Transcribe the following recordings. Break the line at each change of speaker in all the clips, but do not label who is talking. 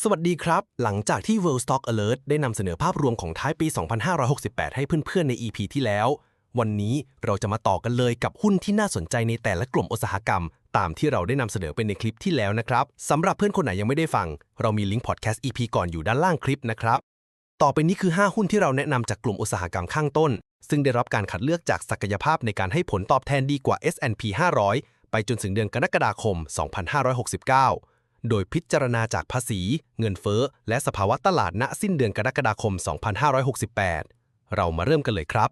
สวัสดีครับ หลังจากที่ World Stock Alert ได้นำเสนอภาพรวมของท้ายปี 2568 ให้เพื่อนๆ ใน EP ที่แล้ว วันนี้เราจะมาต่อกันเลยกับหุ้นที่น่าสนใจในแต่ละกลุ่มอุตสาหกรรม ตามที่เราได้นำเสนอไปในคลิปที่แล้วนะครับสำหรับเพื่อนคนไหนยังไม่ได้ฟัง เรามีลิงก์พอดแคสต์ EP ก่อนอยู่ด้านล่างคลิปนะครับ ต่อไปนี้คือ 5 หุ้นที่เราแนะนำจากกลุ่มอุตสาหกรรมข้างต้น ซึ่งได้รับการคัดเลือกจากศักยภาพในการให้ผลตอบแทนดีกว่า S&P 500 ไปจนถึงเดือนกรกฎาคม 2569 โดยพิจารณาจากภาษี เงินเฟ้อ และสภาวะตลาดณสิ้นเดือนกรกฎาคม 2568 เรามาเริ่มกันเลยครับ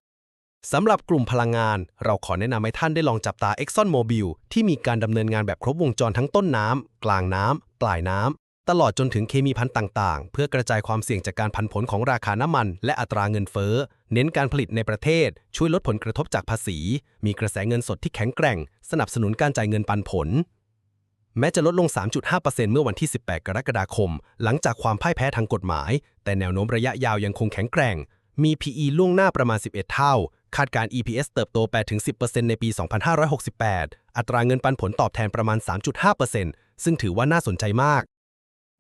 สำหรับกลุ่มพลังงาน เราขอแนะนำให้ท่านได้ลองจับตา Exxon Mobil ที่มีการดำเนินงานแบบครบวงจรทั้งต้นน้ำ กลางน้ำ ปลายน้ำ ตลอดจนถึงเคมีพันธุ์ต่าง ๆ เพื่อกระจายความเสี่ยงจากการพันผลของราคาน้ำมัน และอัตราเงินเฟ้อ เน้นการผลิตในประเทศ ช่วยลดผลกระทบจากภาษี มีกระแสเงินสดที่แข็งแกร่ง สนับสนุนการจ่ายเงินปันผล แม้จะลดลง 3.5%เมื่อวันที่ 18 กรกฎาคม หลังจากความพ่ายแพ้ทางกฎหมาย แต่แนวโน้มระยะยาวยังคงแข็งแกร่ง มี PE ล่วงหน้าประมาณ 11 เท่า คาดการ EPS เติบโต 8-10%ในปี 2568 อัตราเงินปันผลตอบแทนประมาณ 3.5%ซึ่งถือว่าน่าสนใจมาก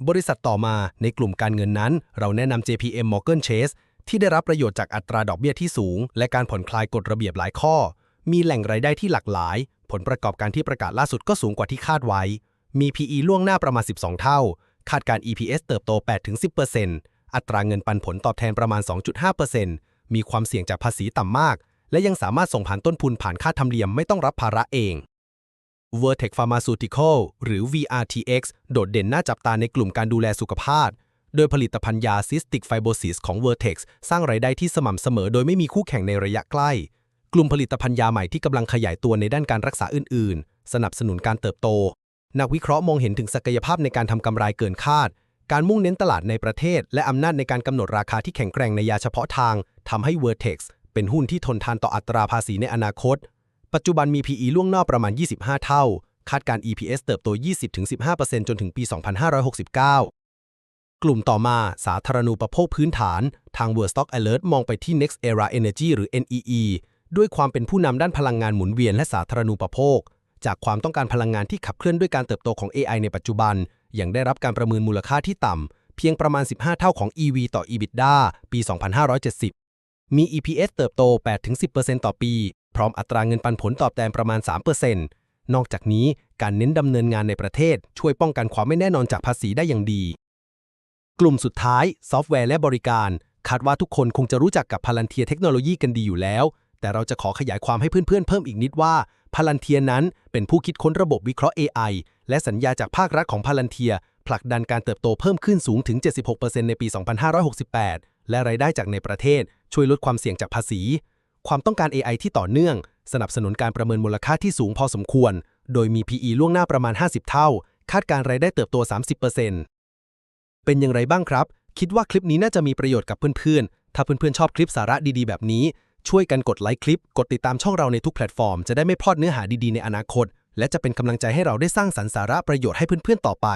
บริษัทต่อมาในกลุ่มการเงินนั้น เราแนะนำ JPM Morgan Chase ที่ได้รับประโยชน์จากอัตราดอกเบี้ยที่สูง และการผ่อนคลายกฎระเบียบหลายข้อ มีแหล่งรายได้ที่หลากหลาย ผลประกอบการที่ประกาศล่าสุดก็สูงกว่าที่คาดไว้ มี PE ล่วงหน้าประมาณ 12 เท่า คาดการ EPS เติบโต 8-10%อัตราเงินปันผลตอบแทนประมาณ 2.5%มีความเสี่ยงจากภาษีต่ำมาก และยังสามารถส่งผ่านต้นทุนผ่านค่าธรรมเนียมไม่ต้องรับภาระเอง Vertex Pharmaceutical หรือ VRTX โดดเด่นน่าจับตาในกลุ่มการดูแลสุขภาพ โดยผลิตภัณฑ์ยาซิสติกไฟโบซิสของ Vertex สร้างรายได้ที่สม่ำเสมอโดยไม่มีคู่แข่งในระยะใกล้ กลุ่มผลิตภัณฑ์ยาใหม่ที่กำลังขยายตัวในด้านการรักษาอื่น ๆ สนับสนุนการเติบโต นักวิเคราะห์มองเห็นถึงศักยภาพในการทำกำไรเกินคาด การมุ่งเน้นตลาดในประเทศ และอำนาจในการกำหนดราคาที่แข็งแกร่งในยาเฉพาะทางทำให้ Vertex เป็นหุ้นที่ทนทานต่ออัตราภาษีในอนาคต ปัจจุบันมี PE ล่วงหน้าประมาณ 25 เท่า คาดการ EPS เติบโต 20-15%จนถึงปี 2569 กลุ่มต่อมาสาธารณูปโภคพื้นฐาน ทาง World Stock Alert มองไปที่ Next Era Energy หรือ NEE ด้วยความเป็นผู้นำด้านพลังงานหมุนเวียนและสาธารณูปโภค จากความต้องการพลังงานที่ขับเคลื่อนด้วยการเติบโตของ AI ในปัจจุบัน ยังได้รับการประเมินมูลค่าที่ต่ำเพียงประมาณ 15 เท่าของ EV ต่อ EBITDA ปี 2570 มี EPS เติบโต 8-10%ต่อปี พร้อมอัตราเงินปันผลตอบแทนประมาณ 3%นอกจากนี้การเน้นดำเนินงานในประเทศ ช่วยป้องกันความไม่แน่นอนจากภาษีได้อย่างดี กลุ่มสุดท้าย ซอฟต์แวร์และบริการ คาดว่าทุกคนคงจะรู้จักกับพลันเทียเทคโนโลยีกันดีอยู่แล้ว แต่เราจะขอขยายความให้เพื่อนๆเพิ่มอีกนิดว่าพลันเทียนั้นเป็นผู้คิดค้นระบบวิเคราะห์ AI และสัญญาจากภาครัฐของพลันเทียผลักดันการเติบโตเพิ่มขึ้นสูงถึง 76%ในปี 2568 และรายได้จากในประเทศ ช่วยลดความเสี่ยงจากภาษี ความต้องการ AI ที่ต่อเนื่อง สนับสนุนการประเมินมูลค่าที่สูงพอสมควร โดยมี PE ล่วงหน้าประมาณ 50 เท่า คาดการรายได้เติบโต 30%เป็นอย่างไรบ้างครับ คิดว่าคลิปนี้น่าจะมีประโยชน์กับเพื่อนๆ ถ้าเพื่อนๆชอบคลิปสาระดีๆ แบบนี้ ช่วยกันกดไลค์คลิป กดติดตามช่องเราในทุกแพลตฟอร์ม จะได้ไม่พลาดเนื้อหาดีๆในอนาคต และจะเป็นกำลังใจให้เราได้สร้างสรรค์สาระประโยชน์ให้เพื่อนๆต่อไป